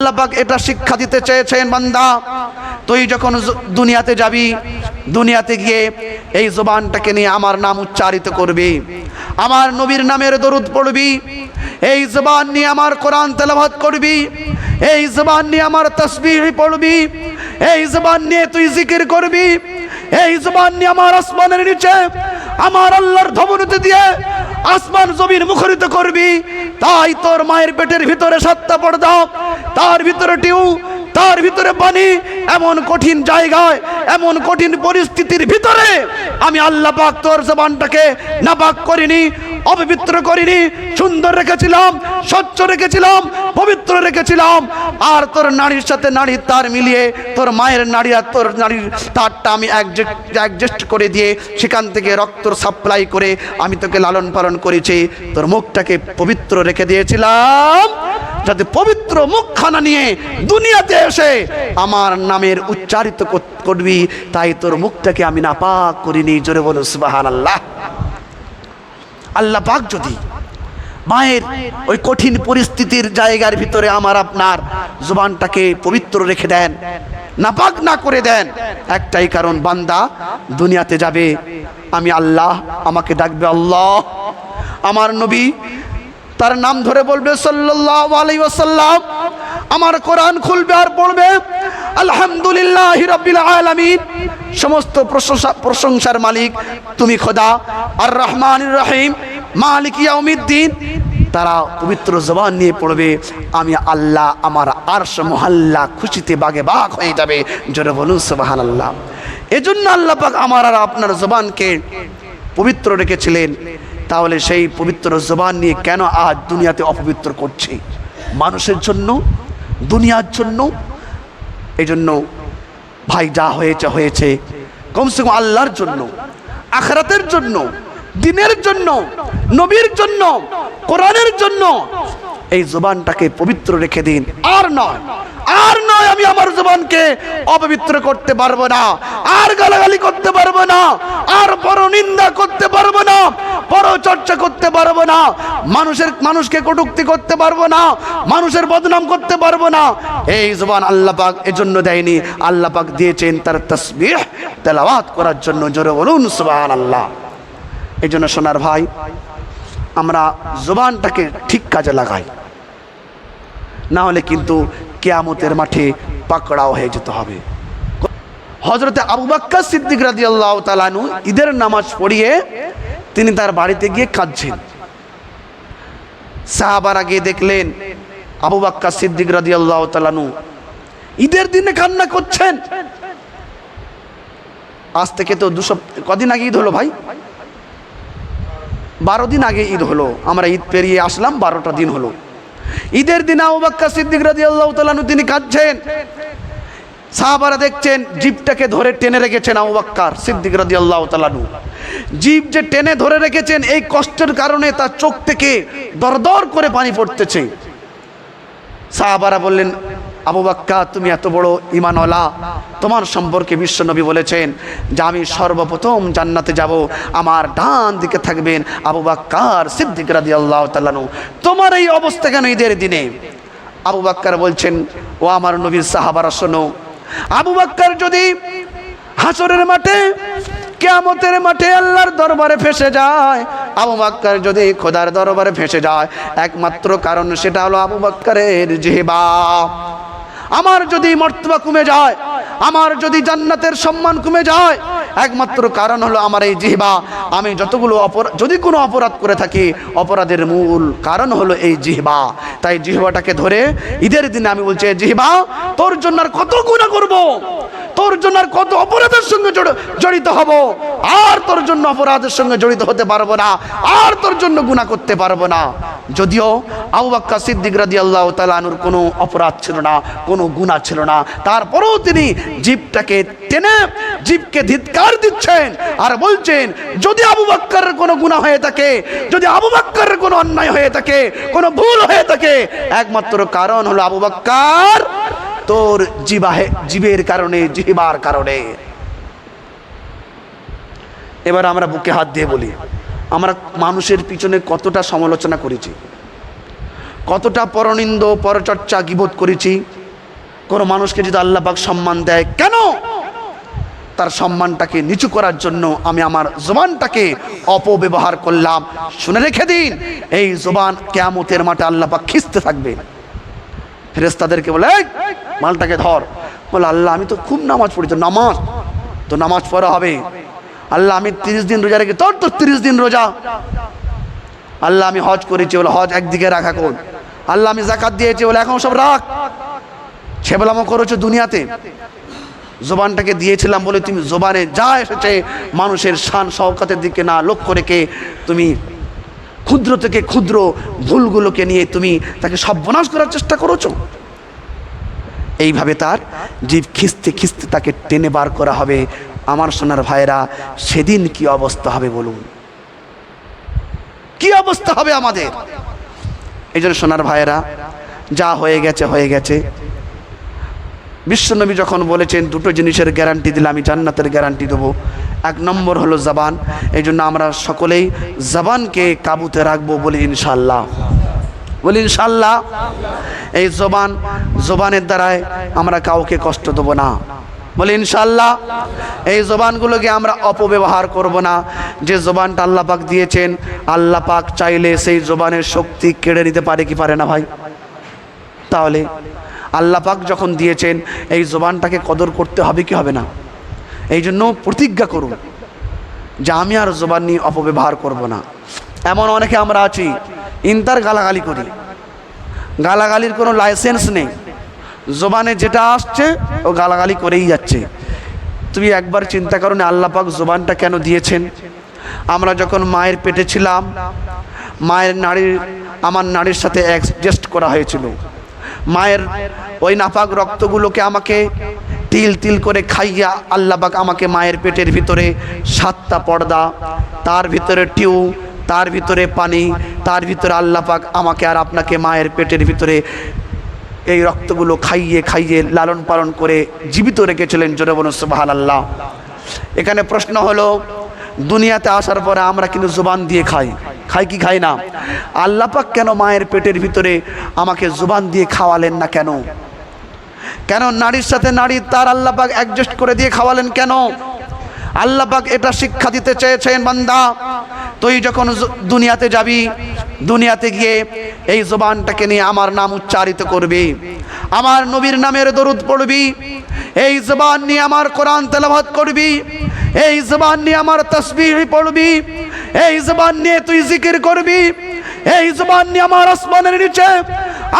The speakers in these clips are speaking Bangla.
আল্লাপাক এটা শিক্ষা দিতে চেয়েছেন, বান্দা। তুই যখন দুনিয়াতে যাবি, দুনিয়াতে গিয়ে এই জবানটাকে নিয়ে আমার নাম উচ্চারিত করবি। আমার নবীর নামের দরুদ পড়বি। এই জবান নিয়ে আমার কোরআন তেলাভাত করবি। এই জবান নিয়ে আমার তসবির পড়বি। এই জবান নিয়ে তুই জিকির করবি। এই জবান নিয়ে আমার আসমানের নিচে আমার আল্লাহর ধবনতে দিয়ে আসমান জমিন মুখরিত করবি। তাই তোর মায়ের পেটের ভিতরে সাতটা পর্দা, তার ভিতরে টিউ, তার ভিতরে পানি, এমন কঠিন জায়গায়, এমন কঠিন পরিস্থিতির ভিতরে আমি আল্লাহ পাক তোর জবানটাকে নাপাক করিনি। অপবিত্র করিনি, সুন্দর রেখেছিলাম, স্বচ্ছ রেখেছিলাম, পবিত্র রেখেছিলাম। আর তোর নারীর সাথে নারীর তার মিলিয়ে, তোর মায়ের নারী আর তোর নারীর তারটা আমি অ্যাডজাস্ট করে দিয়ে সেখান থেকে রক্তর সাপ্লাই করে আমি তোকে লালন পালন করেছি। তোর মুখটাকে পবিত্র রেখে দিয়েছিলাম, যাতে পবিত্র মুখখানা নিয়ে দুনিয়াতে এসে আমার নামের উচ্চারিত করবি। তাই তোর মুখটাকে আমি নাপাক করিনি, জোরে বলো সুবাহান আল্লাহ আল্লাহ পাক যদি মায়ের ওই কঠিন পরিস্থিতির জায়গার ভিতরে আমার আপনার জুবানটাকে পবিত্র রেখে দেন, নাপাক না করে দেন, একটাই কারণ, বান্দা দুনিয়াতে যাবে, আমি আল্লাহ আমাকে ডাকবে আল্লাহ। আমার নবী তার নাম ধরে বলবে আলাইহি ওয়াসাল্লাম, আমার কোরআন খুলবে আর পড়বে আলহামদুলিল্লাহ রাব্বিল আলামিন। সমস্ত প্রশংসা প্রশংসার মালিক তুমি খোদা। আর রহমানির রহিম। মালিক ইয়াউমিদ্দিন। তারা পবিত্র জবান নিয়ে পড়বে, আমি আল্লাহ আমার আরশ মহল্লা খুশিতে বাগে বাঘ হয়ে যাবে। জোরে বলুন, সুবহানাল্লাহ। এজন্য আল্লাহ পাক আমার আর আপনার জবানকে পবিত্র রেখেছিলেন। তাহলে সেই পবিত্র জবান নিয়ে কেন আজ দুনিয়াতে অপবিত্র করছে? মানুষের জন্য, দুনিয়ার জন্য এই জন্য ভাই, যা হয়েছে হয়েছে। কমসে কম আল্লাহর জন্য, আখরাতের জন্য, দিনের জন্য, নবীর জন্য, কোরআনের জন্য এই জবানটাকে পবিত্র রেখে দিন। আর নয় আর নয়, আমি আমার জবানকে অপবিত্র করতে পারব না, আর গালাগালি করতে পারব না, আর বড় নিন্দা করতে পারব না, বড় চর্চা করতে পারব না, মানুষের, মানুষকে কটুক্তি করতে পারব না, মানুষের বদনাম করতে পারব না। এই জবান আল্লাহ পাক এজন্য দেয়নি, আল্লাহ পাক দিয়েছেন তার তসবিহ তেলাওয়াত করার জন্য, জোরে বলুন সুবহান আল্লাহ এই জন্য সোনার ভাই, আমরা জবানটাকে ঠিক কাজে লাগাই। না হলে কিন্তু কেয়ামতের মাঠে পাকড়াও হয়ে যেতে হবে। হজরতে আবু বাক্কা সিদ্দিক রাজি আল্লাহ তালানু ঈদের নামাজ পড়িয়ে তিনি তার বাড়িতে গিয়ে কাঁদছেন। সাহাবারা গিয়ে দেখলেন আবু বাক্কা সিদ্দিক রাজি আল্লাহ তালানু ঈদের দিনে কান্না করছেন। আজ থেকে তো দুশো কদিন আগে ঈদ হলো ভাই? বারো দিন আগে ঈদ হলো। আমরা ঈদ পেরিয়ে আসলাম, বারোটা দিন হলো। ঈদের দিন আবু বাক্কা সিদ্দিক রাজি আল্লাহ তালানু তিনি কাঁদছেন। সাহাবারা দেখছেন জিপটাকে ধরে টেনে রেখেছেন আবু বাক্কার সিদ্দিক রাজি আল্লাহ তালানু জিপ যে টেনে ধরে রেখেছেন, এই কষ্টের কারণে তার চোখ থেকে দরদর করে পানি পড়তেছে। সাহাবারা বললেন আবু বাক্কা, তুমি এত বড় ইমানওয়ালা তোমার সম্পর্কে বিশ্বনবী বলেছেন, যে আমি সর্বপ্রথম জান্নাতে যাব, আমার ডান দিকে থাকবেন আবু বাক্কার সিদ্দিক রাদি আল্লাহ তাল্লানু তোমার এই অবস্থা কেন ঈদের দিনে? আবু বাক্কার বলছেন, ও আমার নবীর সাহাবারা, শোনো। আবু বাক্কার যদি হাসরের মাঠে, কেয়ামতের মাঠে আল্লাহর দরবারে ফেসে যায়, আবু বাক্কার যদি খোদার দরবারে ফেসে যায়, একমাত্র কারণ সেটা হলো আবু বাক্কারের জেহেবা। আমার যদি মর্তবা কমে যায়, আমার যদি জান্নাতের সম্মান কমে যায়, একমাত্র কারণ হলো আমার এই জিহবা। আমি যতগুলো অপরাধ যদি কোনো অপরাধ করে থাকি, অপরাধের মূল কারণ হলো এই জিহবা। তাই জিহবাটাকে ধরে ঈদের দিনে আমি বলছি জিহবা, তোর জন্য আর কত গুণা করব? তোর জন্য আর কত অপরাধের সঙ্গে জড়িত হব? আর তোর জন্য অপরাধের সঙ্গে জড়িত হতে পারব না। আর তোর জন্য গুণা করতে পারব না। যদিও আবু বাক্কা সিদ্দিক রাদি আল্লাহ তালানুর কোনো অপরাধ ছিল না, কোনো গুণা ছিল না। তারপরেও তিনি জীবটাকে টেনে, জীবকে ধিৎকার দিচ্ছেন আর বলছেন, যদি আবু বাক্কারের কোনো গুণা হয়ে থাকে, যদি আবু বাক্কারের কোনো অন্যায় হয়ে থাকে, কোনো ভুল হয়ে থাকে, একমাত্র কারণ হলো আবু বাক্কার তোর জিবাহে, জীবের কারণে, জিহিবার কারণে। এবার আমরা বুকে হাত দিয়ে বলি আমরা মানুষের পিছনে কতটা সমালোচনা করেছি, কতটা পরনিন্দ, পরচর্চা গিবোধ করেছি, কোনো মানুষকে যদি আল্লাহ পাক সম্মান দেয়, কেন? তার সম্মানটাকে নিচু করার জন্য আমি আমার জবানটাকে অপব্যবহার করলাম। শুনে রেখে দিন, এই জবান কেয়ামতের মাঠে আল্লাহ পাক খিস্তে থাকবে। ফেরেস্তাদেরকে বলে মালটাকে ধর। বলে, আল্লাহ, আমি তো খুব নামাজ পড়ি তো নামাজ তো নামাজ পড়া হবে। আল্লাহ, আমি তিরিশ দিন রোজা রেখে, তোর তো তিরিশ দিন রোজা। আল্লাহ, আমি হজ করেছি বলে হজ একদিকে রাখা কোন আল্লাহ, আমি জাকাত দিয়েছি বলে এখন সব রাখ। ছেবলামো করেছ দুনিয়াতে। জোবানটাকে দিয়েছিলাম বলে তুমি জোবানে যা এসেছে, মানুষের শান শওকাতের দিকে না লক্ষ্য রেখে তুমি ক্ষুদ্র থেকে ক্ষুদ্র ভুলগুলোকে নিয়ে তুমি তাকে সর্বনাশ করার চেষ্টা করেছ। এইভাবে তার জীব খিস্তে খিস্তে তাকে টেনে বার করা হবে। আমার সোনার ভাইরা সেদিন কি অবস্থা হবে বলুন? কি অবস্থা হবে আমাদের? এই জন্য সোনার ভাইয়েরা, যা হয়ে গেছে হয়ে গেছে। বিশ্বনবী যখন বলেছেন, দুটো জিনিসের গ্যারান্টি দিলে আমি জান্নাতের গ্যারান্টি দেবো। এক নম্বর হলো জবান। এই জন্য আমরা সকলেই জবানকে কাবুতে রাখব বলি ইনশাল্লাহ বলি ইনশাল্লাহ এই জবান, জবানের দ্বারায় আমরা কাউকে কষ্ট দেবো না। বলি ইনশাল্লাহ এই জবানগুলোকে আমরা অপব্যবহার করব না। যে জবানটা আল্লাহ পাক দিয়েছেন, আল্লাহ পাক চাইলে সেই জবানের শক্তি কেড়ে নিতে পারে কি পারে না ভাই? তাহলে আল্লাহ পাক যখন দিয়েছেন, এই জবানটাকে কদর করতে হবে কি হবে না? এই জন্য প্রতিজ্ঞা করুন যে আমি আর জবান নিয়ে অপব্যবহার করব না। এমন অনেকে আমরা আছি ইন্টার গালাগালি করি। গালাগালির কোনো লাইসেন্স নেই। জবানে যেটা আসছে, ও গালাগালি করেই যাচ্ছে। তুমি একবার চিন্তা করো না, আল্লাহ পাক জবানটা কেন দিয়েছেন? আমরা যখন মায়ের পেটে ছিলাম, মায়ের নারীর আমার নারীর সাথে অ্যাডজাস্ট করা হয়েছিল। মায়ের ওই নাপাক রক্তগুলোকে আমাকে তিল তিল করে খাইয়া আল্লাহ পাক আমাকে মায়ের পেটের ভিতরে সাতটা পর্দা, তার ভিতরে টিউ, তার ভিতরে পানি, তার ভিতরে আল্লাপাক আমাকে আর আপনাকে মায়ের পেটের ভিতরে এই রক্তগুলো খাইয়ে খাইয়ে লালন পালন করে জীবিত রেখেছিলেন জোরে বলুন সুবাহান আল্লাহ এখানে প্রশ্ন হলো, দুনিয়াতে আসার পরে আমরা কিন্তু জুবান দিয়ে খাই। খাই কি খাই না? আল্লাপাক কেন মায়ের পেটের ভিতরে আমাকে জুবান দিয়ে খাওয়ালেন না কেন? কেন নারীর সাথে নারী তার আল্লাহ পাক অ্যাডজাস্ট করে দিয়ে খাওয়ালেন কেন? আল্লাহ পাক এটা শিক্ষা দিতে চেয়েছেন, বান্দা। তুই যখন দুনিয়াতে যাবি, দুনিয়াতে গিয়ে এই জবানটাকে নিয়ে আমার নাম উচ্চারিত করবি। আমার নবীর নামের দরুদ পড়বি। এই জবান নিয়ে আমার কোরআন তেলাভাত করবি। এই জবান নিয়ে আমার তসবিহ পড়বি। এই জবান নিয়ে তুই জিকির করবি। এই জবান নিয়ে আমার আসমানের নিচে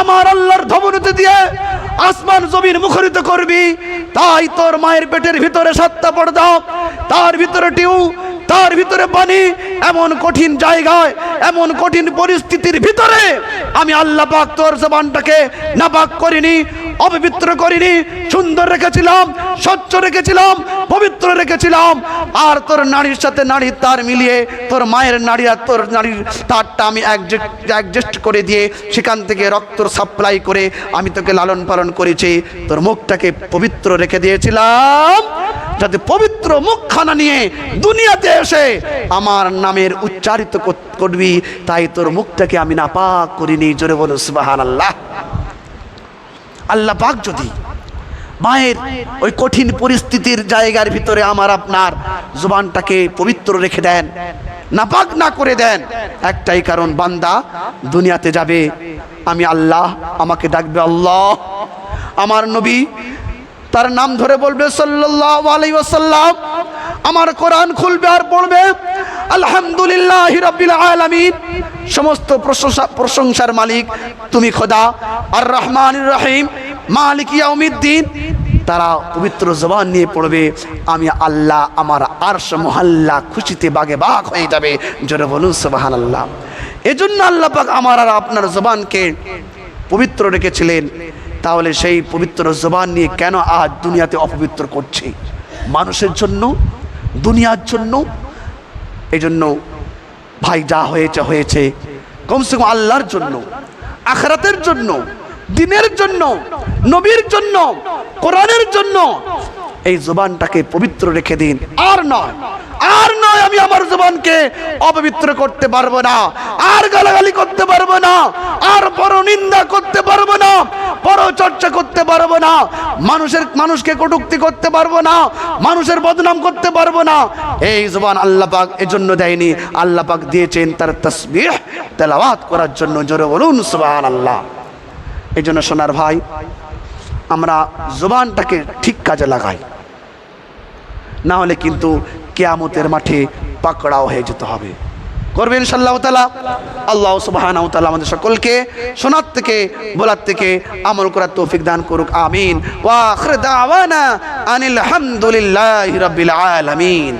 আমার আল্লাহর ধবনতে দিয়ে আসমান জমিন মুখরিত করবি। তাই তোর মায়ের পেটের ভিতরে সত্তা পর্দা, তার ভিতরে টিউ, তার ভিতরে পানি, এমন কঠিন জায়গায়, এমন কঠিন পরিস্থিতির ভিতরে আমি আল্লাহ পাক তোর জবানটাকে নাপাক করিনি। অপবিত্র করিনি, সুন্দর রেখেছিলাম, স্বচ্ছ রেখেছিলাম, পবিত্র রেখেছিলাম। আর তোর নারীর সাথে নারী তার মিলিয়ে, তোর মায়ের নারী আর তোর নারীর তারটা আমি অ্যাডজাস্ট করে দিয়ে সেখান থেকে রক্তর সাপ্লাই করে আমি তোকে লালন পালন করেছি। তোর মুখটাকে পবিত্র রেখে দিয়েছিলাম, যাতে পবিত্র মুখখানা নিয়ে দুনিয়াতে এসে আমার নামের উচ্চারিত করবি। তাই তোর মুখটাকে আমি নাপাক করিনি। জোরে বলো সুবাহান আল্লাহ আল্লাহ পাক যদি মায়ের ওই কঠিন পরিস্থিতির জায়গার ভিতরে আমার আপনার জুবানটাকে পবিত্র রেখে দেন, নাপাক না করে দেন, একটাই কারণ বান্দা দুনিয়াতে যাবে। আমি আল্লাহ আমাকে ডাকবে আল্লাহ। আমার নবী তার নাম ধরে বলবে আলাইহি ওয়াসাল্লাম। আমার কোরআন খুলবে আর পড়বে, আলহামদুলিল্লাহ রাব্বিল আলামিন। সমস্ত প্রশংসা প্রশংসার মালিক তুমি খোদা। আর রহমান রহিম। মালিক ইয়াউমিদ্দিন। তারা পবিত্র জবান নিয়ে পড়বে। আমি আল্লাহ আমার আরশ মহল্লা খুশিতে বাগে বাগ হয়ে যাবে। জোরে বলুন, সুবহানাল্লাহ। এজন্য আল্লাহ পাক আমার আর আপনার জবানকে পবিত্র রেখেছিলেন। তাহলে সেই পবিত্র জবান নিয়ে কেন আজ দুনিয়াতে অপবিত্র করছে? মানুষের জন্য, দুনিয়ার জন্য। এই জন্য ভাই, যা হয়েছে হয়েছে। কমসে কম আল্লাহর জন্য, আখরাতের জন্য, দিনের জন্য, নবীর জন্য, কোরআনের জন্য, এই জবানটাকে পবিত্র রেখে দিন। আর নয় আর নয়, আমি আমার জবানকে অপবিত্র করতে পারব না, আর গালাগালি করতে পারব না, আর বড় নিন্দা করতে পারব না, বড় পরচর্চা করতে পারব না, মানুষের, মানুষকে কটুক্তি করতে পারব না, মানুষের বদনাম করতে পারব না। এই জবান আল্লাহ পাক এজন্য দেয়নি, আল্লাহ পাক দিয়েছেন তার তসবিহ, তেলাওয়াত করার জন্য, জোরে বলুন, সুবহানাল্লাহ। এই জন্য সোনার ভাই, আমরা জবানটাকে ঠিক কাজে লাগাই। না হলে কিন্তু কেয়ামতের মাঠে পাকড়াও হয়ে যেতে হবে। করবে ইনশাল্লাহ তালা আল্লাহ সুবাহানাউ তাআলা আমাদের সকলকে শোনার থেকে, বলার থেকে আমল করার তৌফিক দান করুক, আমিন। ওয়া আখির দাওয়ানা আনিল হামদুলিল্লাহ রাব্বিল আলামিন।